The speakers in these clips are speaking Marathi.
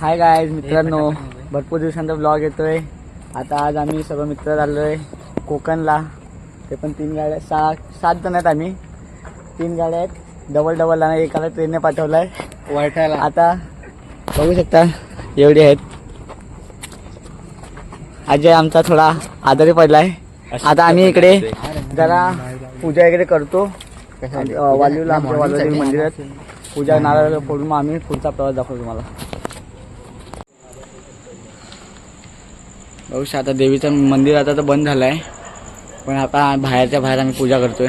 हाय गाय मित्रांनो. भरपूर दिवसांचा ब्लॉग येतोय. आता आज आम्ही सर्व मित्र चाललोय कोकणला. ते पण तीन गाड्या सहा सात जण आहेत आम्ही. तीन गाड्या आहेत. डबल डबल आणि एकाला ट्रेनने पाठवलाय. वाटायला आता बघू शकता एवढे आहेत. अजय आमचा थोडा आजारी पडलाय. आता आम्ही इकडे जरा पूजा वगैरे करतो. वालीला आमच्या वालदेवी मंदिरात. पूजा नारळ फोडून मग आम्ही पुढचा प्रवास दाखवतो तुम्हाला. बघू आता देवीचं मंदिर आता तर बंद झालं आहे पण आता बाहेरच्या बाहेर आम्ही पूजा करतोय.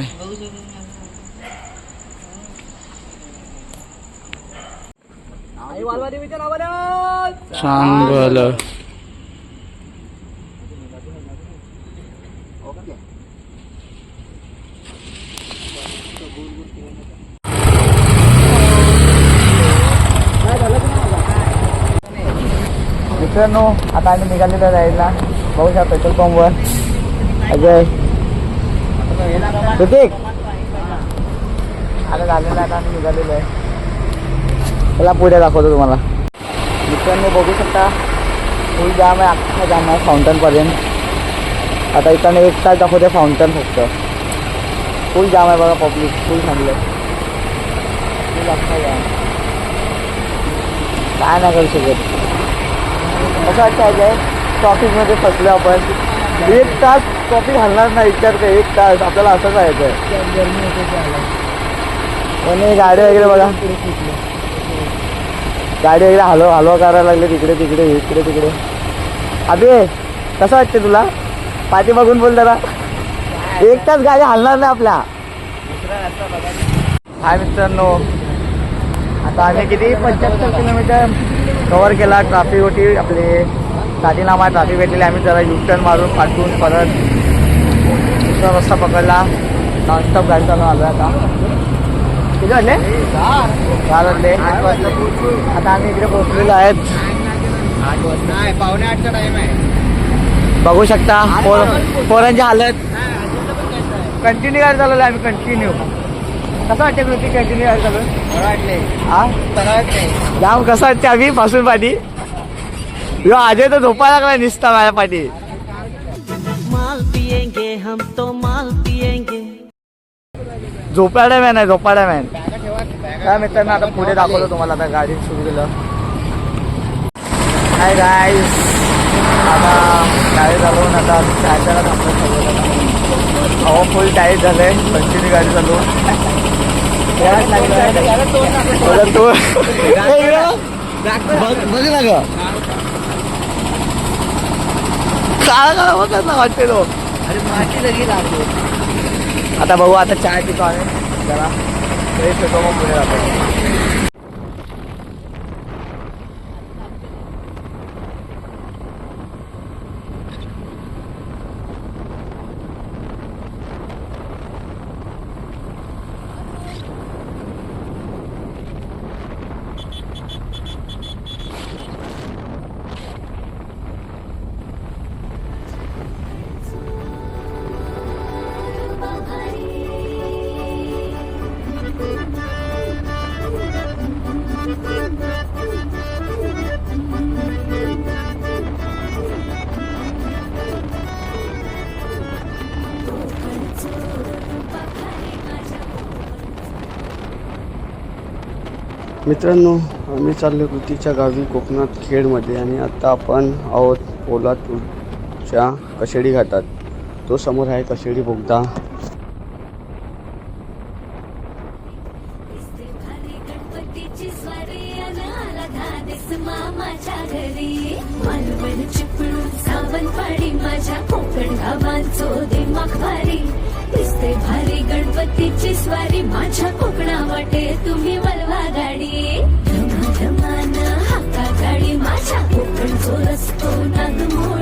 चांगल मित्रांनो आता आम्ही निघालेलो आहे जायला बघू पेट्रोल पंपवर अजय. ऋतिक. आता झालेलं आता आम्ही निघालेलो आहे. त्याला पुढे दाखवतो तुम्हाला. मित्रांनो बघू शकता फुल जाम आहे अख्खा जाम आहे फाउंटनपर्यंत आता इकडनं एक तास दाखवते फाउंटन फक्त. फुल जाम आहे बघा पब्लिक फुल थांबलं फुल अख्खा जाम काय नाही करू शकत. असं वाटतं आहे ट्रॉफिकमध्ये फसलो आपण. एक तास ट्रॉफिक हलणार नाही विचार कर एक तास? आपल्याला असं जायचं आहे. आणि गाडी वगैरे बघा. गाडी वगैरे हलव हलवा करायला लागले तिकडे तिकडे इकडे तिकडे. अबे कसं वाटते तुला? पाठी बघून बोल जरा. एक तास गाडी हलणार नाही आपल्या. हाय मित्रांनो आता आम्ही किती? पंच्याहत्तर किलोमीटर कवर केला ट्राफिक होती आपले. दादीनामा ट्राफिक भेटलेली आम्ही जरा युटर्न मारून पाठवून परत दुसरा रस्ता पकडला. नॉनस्टॉप गाडी चालून आलो आता. किती वाजले? चार वाजले. आता आम्ही इकडे पोहोचलेलो आहेत. नाही पावणे आठचा टाइम आहे बघू शकता. पोर पोरांची हालत. कंटिन्यू गाडी चालवली आम्ही कंटिन्यू कसं वाटते कृती कंटिन्यू बरं वाटले हा जाम कसं वाटते आम्ही पासून पाठी? यो अजय तर झोपायला लागला निसता माझ्या पाठी. माल पिएंगे हम तो माल पिएंगे झोपाड्या मॅन आहे झोपाड्या मॅन काय मित्रांनो आता पुढे दाखवतो तुम्हाला आता गाडी सुरू केलं. हाय गाईस आता गाडी चालवून आता चार्जरला थांबतो सर्वजण हवा फुल टाईट झालंय. कंटिन्यू गाडी चालवून. तू बघ ना ग काळा काळा बघ वाटते तो अरे माझी लगी लागली आता बघू आता चाय पितो आम्ही. जरा. फ्रेश होतो मग पुढे जातो मित्रांनो आम्ही चाललो कृतीच्या गावी कोकणात खेडमध्ये आणि आता आपण आहोत पोलादपूरच्या कशेडी घाटात. तो समोर आहे कशेडी बोगदा. माझ्या कोकण गावांचो दिमाग भारी दिसते भारी गणपतीची स्वारी. माझ्या कोकणा वाटे तुम्ही वलवा गाडी. धमाधमान हाका गाडी. माझ्या कोकणचो रस्तो नागमोडी.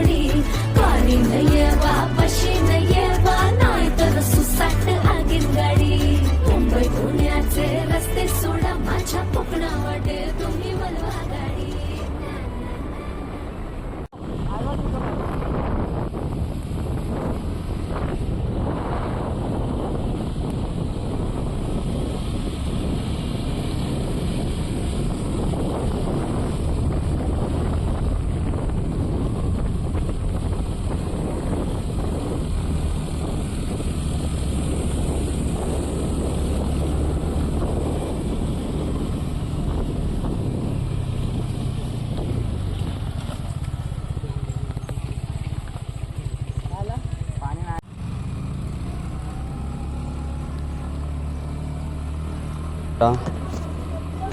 शकता?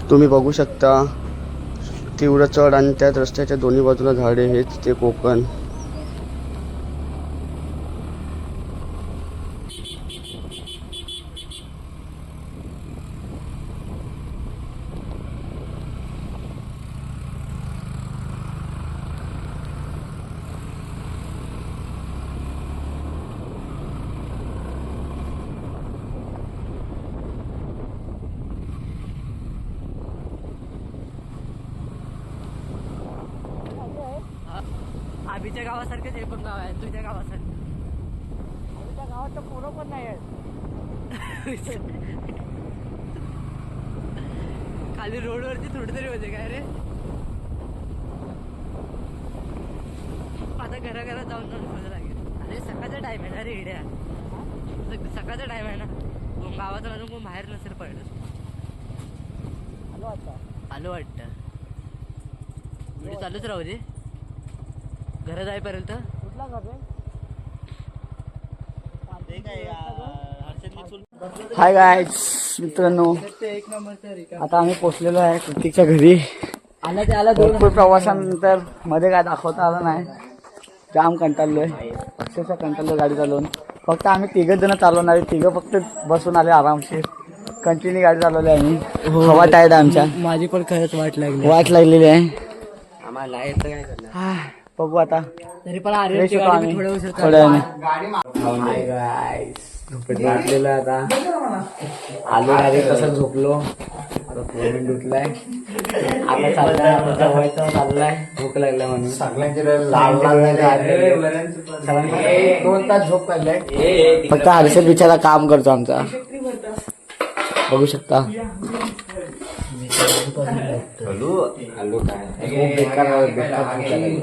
तुम्ही बघू शकता तीव्र चढ आणि त्यात रस्त्याच्या दोन्ही बाजूला झाडे हेच ते कोकण. गावासारखंच हे पण गाव आहे तुझ्या गावासारखं. गावात तर पोरं पण नाही आहेत. खाली रोडवरती थोडी तरी होते काय रे? आता घराघरात जाऊन जाऊन शोधायला लागेल. अरे सकाळचा टाइम आहे ना रे इड्या सकाळचा टाइम आहे ना. अजून कोण बाहेर नसेल पडलं. आलो वाटतं. व्हिडिओ चालूच राहू दे. घरं जाईपर्यंत कुठला हाय गायज मित्रांनो एक नंबर आता आम्ही पोचलेलो आहे कृतिकच्या घरी. आला ते आला भरपूर प्रवासानंतरमध्ये काय दाखवता आलं नाही. जाम कंटाळलोय. अक्षरशः कंटाळलो गाडी चालवून. फक्त आम्ही तिघच जण चालवणार आहे. तिघं फक्त बसून आले आरामशीर. कंटिन्यू गाडी चालवली आम्ही. हवा टाईट आहे आमच्या. माझी पण खरंच वाट लागली. वाट लागलेली आहे. आम्हाला काय हा, बघू आता. तरी पण अरे होतो आम्ही. उशीर थोड्या आता. आलो डायरेक्ट तसं झोपलो? आता फोन उठलाय आता चाललाय आता जेवायचं चाललाय. भूक लागलाय म्हणून. सगळ्यांचे दोन तास झोप काढलाय फक्त हर्षद बिचारा काम करतो आमचा. बघू शकता. खूप बेकार बेकार भूक लागली.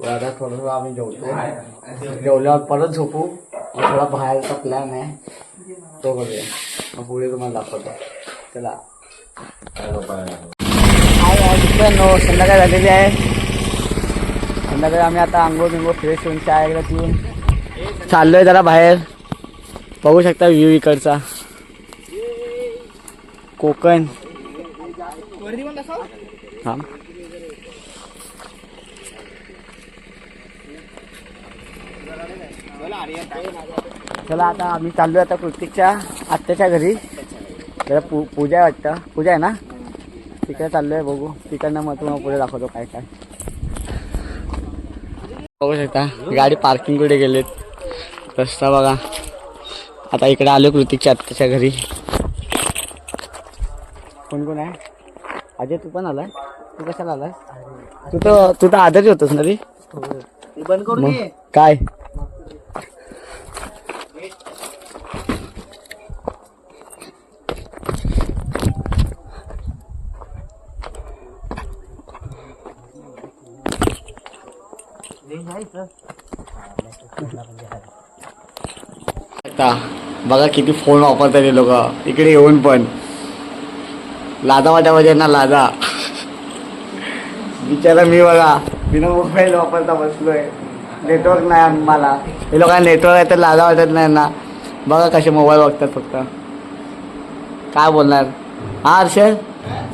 आता थोडं आम्ही जेवतो जेवल्यावर परत झोपू मग थोडा बाहेरचा प्लॅन आहे तो करूया मग पुढे तुम्हाला दाखवतो चला संध्याकाळ झालेली आहे संध्याकाळी आम्ही आता आंघोळ बिंगोळ फ्रेश होऊन चाय वगैरे पिऊन चाललोय जरा बाहेर बघू शकता व्ह्यू इकडचा कोकण हा चला आता आम्ही चाललोय आता कृतिकच्या आत्याच्या घरी. जरा पू पूजा आहे वाटतं. पूजा आहे ना? तिकडे चाललोय बघू. तिकडनं मग तुम्हाला पुढे दाखवतो काय काय. बघू शकता गाडी पार्किंग कुठे गेलेत. रस्ता बघा. आता इकडे आलो कृतिकच्या आत्याच्या घरी. कोण कोण आहे? अजय तू पण आलाय? तू कशाला आलाय? तू तर तू तर आजारी होतोस ना रे? बंद करून मग काय? आता बघा किती फोन वापरतात हे लोक. इकडे येऊन पण. लादा वाट्यामध्ये ना लादा. बिचारा मी बघा बिना मोबाईल वापरता बसलोय. नेटवर्क नाही आम्हाला हे लोकांना नेटवर्क आहे तर लादा वाटत नाही ना. बघा कसे मोबाईल बघतात फक्त. काय बोलणार? हा हर्षद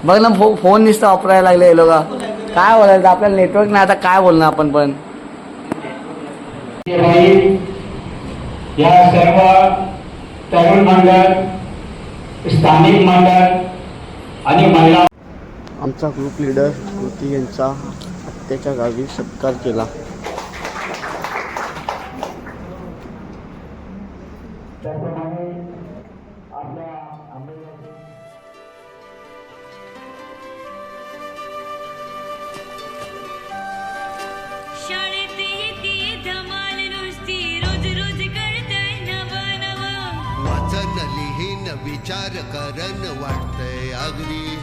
बघ ना फो फोन नुसतं वापरायला लागले हे लोक. काय बोलायचं? आपल्याला नेटवर्क नाही आता काय बोलणार आपण पण? या सर्व तरुण मंडळ स्थानिक मंडळ आणि महिला आमचा ग्रुप लीडर कृती यांचा आत्याच्या गावी सत्कार केला. शाळेत नवं विचार करण वाटतंय अगदी.